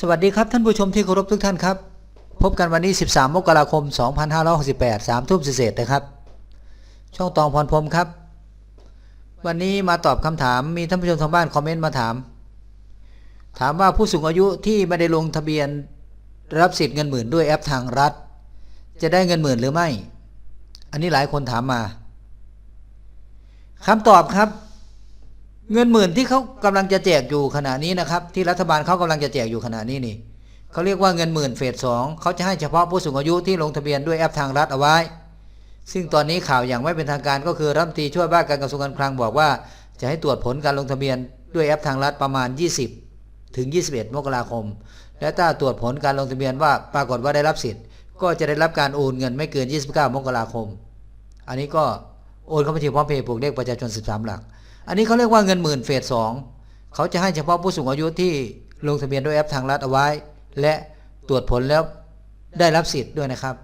สวัสดีครับท่านผู้ชมที่เคารพทุกท่านครับ พบกันวันนี้ 13 มกราคม 2568 3ทุ่มเศษนะครับ ช่องตองพรพรมครับ วันนี้มาตอบคำถามมีท่านผู้ชมทางบ้านคอมเมนต์มาถาม ถามว่าผู้สูงอายุที่ไม่ได้ลงทะเบียนรับสิทธิ์เงินหมื่นด้วยแอปทางรัฐ จะได้เงินหมื่นหรือไม่ อันนี้หลายคนถามมาคำตอบครับ เงินหมื่นที่เขากำลังจะแจกอยู่ขณะนี้นะครับ ที่รัฐบาลเขากำลังจะแจกอยู่ขณะนี้นี่เขาเรียกว่าเงินหมื่นเฟสสองเขาจะให้เฉพาะผู้สูงอายุที่ลงทะเบียนด้วยแอปทางรัฐเอาไว้ ซึ่งตอนนี้ข่าวอย่างไม่เป็นทางการก็คือรัฐมนตรีช่วยว่าการกระทรวงการคลังบอกว่า จะให้ตรวจผลการลงทะเบียนด้วยแอปทางรัฐประมาณ 20 ถึง 21 มกราคม และถ้าตรวจผลการลงทะเบียนว่าปรากฏว่าได้รับสิทธิ์ ก็จะได้รับการโอนเงินไม่เกิน 29 มกราคม อันนี้ก็ โอนเข้าบัญชีพร้อมเพย์ผูกเลขประชาชน 13 หลัก อันนี้เขาเรียกว่าเงินหมื่นเฟสสองเขาจะให้เฉพาะผู้สูงอายุที่ลงทะเบียนด้วยแอปทางรัฐเอาไว้ และตรวจผลแล้วได้รับสิทธิ์ด้วยนะครับ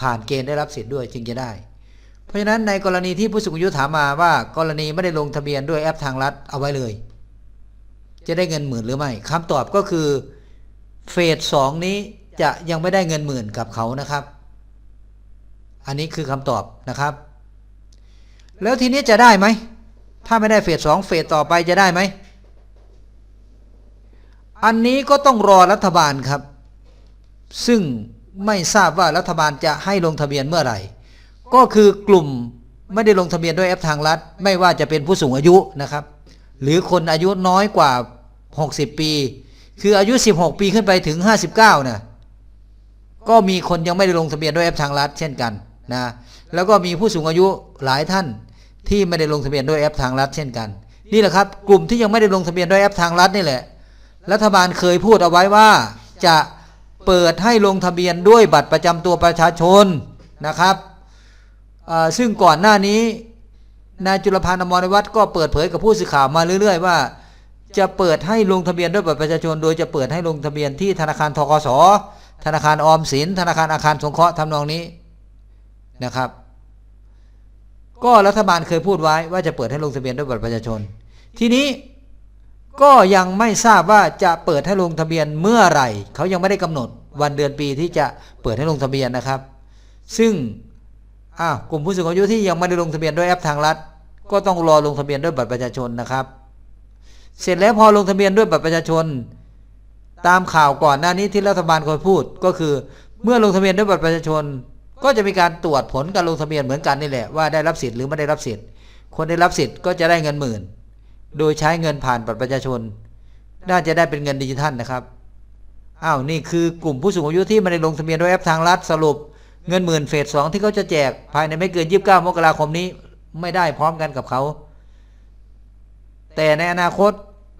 ผ่านเกณฑ์ได้รับสิทธิ์ด้วยจึงจะได้ เพราะฉะนั้นในกรณีที่ผู้สูงอายุถามมาว่า กรณีไม่ได้ลงทะเบียนด้วยแอปทางรัฐเอาไว้เลย จะได้เงินหมื่นหรือไม่คำตอบก็คือเฟสสองนี้จะยังไม่ได้เงินหมื่นกับเขานะครับ อันนี้คือคำตอบนะครับ แล้วทีนี้จะได้ไหม ถ้าไม่ได้เฟสสองเฟสต่อไปจะได้ไหม อันนี้ก็ต้องรอรัฐบาลครับ ซึ่งไม่ทราบว่ารัฐบาลจะให้ลงทะเบียนเมื่อไหร่ ก็คือกลุ่มไม่ได้ลงทะเบียนด้วยแอปทางรัฐ ไม่ว่าจะเป็นผู้สูงอายุนะครับ หรือคนอายุน้อยกว่า 60 ปี คืออายุ 16 ปีขึ้นไปถึง 59นะก็มีคนยังไม่ได้ลงทะเบียนด้วยแอปทางรัฐ เช่นกันนะแล้วก็มีผู้สูงอายุหลายท่าน ที่ไม่ได้ลงทะเบียนด้วยแอปทางรัฐเช่นกัน นี่แหละครับ กลุ่มที่ยังไม่ได้ลงทะเบียนด้วยแอปทางรัฐนี่แหละ รัฐบาลเคยพูดเอาไว้ว่าจะเปิดให้ลงทะเบียนด้วยบัตรประจำตัวประชาชนนะครับซึ่งก่อนหน้านี้นายจุลพันธ์อมรวัฒน์ก็เปิดเผยกับผู้สื่อข่าวมาเรื่อย ๆ ว่า จะเปิดให้ลงทะเบียนด้วยบัตรประชาชน โดยจะเปิดให้ลงทะเบียนที่ธนาคารทกสธนาคารออมสิน ธนาคารอาคารสงเคราะห์ทำนองนี้นะครับ ก็รัฐบาลเคยพูดไว้ว่าจะเปิดให้ลงทะเบียนด้วยบัตรประชาชน ทีนี้ก็ยังไม่ทราบว่าจะเปิดให้ลงทะเบียนเมื่อไหร่ เขายังไม่ได้กำหนดวันเดือนปีที่จะเปิดให้ลงทะเบียนนะครับ ซึ่งอ้าวกลุ่มผู้สูงอายุที่ยังไม่ได้ลงทะเบียนด้วยแอปทางรัฐ ก็ต้องรอลงทะเบียนด้วยบัตรประชาชนนะครับ เสร็จแล้วพอลงทะเบียนด้วยบัตรประชาชน ตามข่าวก่อนหน้านี้ที่รัฐบาลเคยพูดก็คือ เมื่อลงทะเบียนด้วยบัตรประชาชน ก็จะมีการตรวจผลการลงทะเบียนเหมือนกันนี่แหละว่าได้รับสิทธิ์หรือไม่ได้รับสิทธิ์ คนได้รับสิทธิ์ก็จะได้เงินหมื่น โดยใช้เงินผ่านบัตรประชาชน น่าจะได้เป็นเงินดิจิทัลนะครับ อ้าวนี่คือกลุ่มผู้สูงอายุที่ไม่ได้ลงทะเบียนด้วยแอปทางรัฐสรุป เงินหมื่นเฟสสองที่เขาจะแจกภายในไม่เกิน 29 มกราคมนี้ ไม่ได้พร้อมกันกับเขา แต่ในอนาคต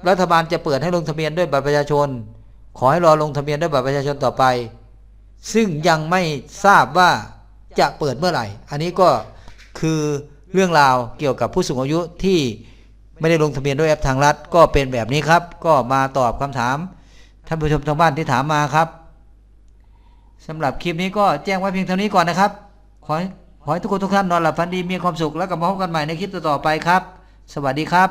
รัฐบาลจะเปิดให้ลงทะเบียนด้วยบัตรประชาชน ขอให้รอลงทะเบียนด้วยบัตรประชาชนต่อไป ซึ่งยังไม่ทราบว่าจะเปิดเมื่อไหร่ อันนี้ก็คือเรื่องราวเกี่ยวกับผู้สูงอายุที่ไม่ได้ลงทะเบียนด้วยแอปทางรัฐ ก็เป็นแบบนี้ครับ ก็มาตอบคำถามท่านผู้ชมทางบ้านที่ถามมาครับสำหรับคลิปนี้ก็แจ้งไว้เพียงเท่านี้ก่อนนะครับ ขอให้ขอให้ทุกคนทุกท่านนอนหลับฝันดีมีความสุขแล้วกลับมาพบกันใหม่ในคลิปต่อๆไปครับ สวัสดีครับ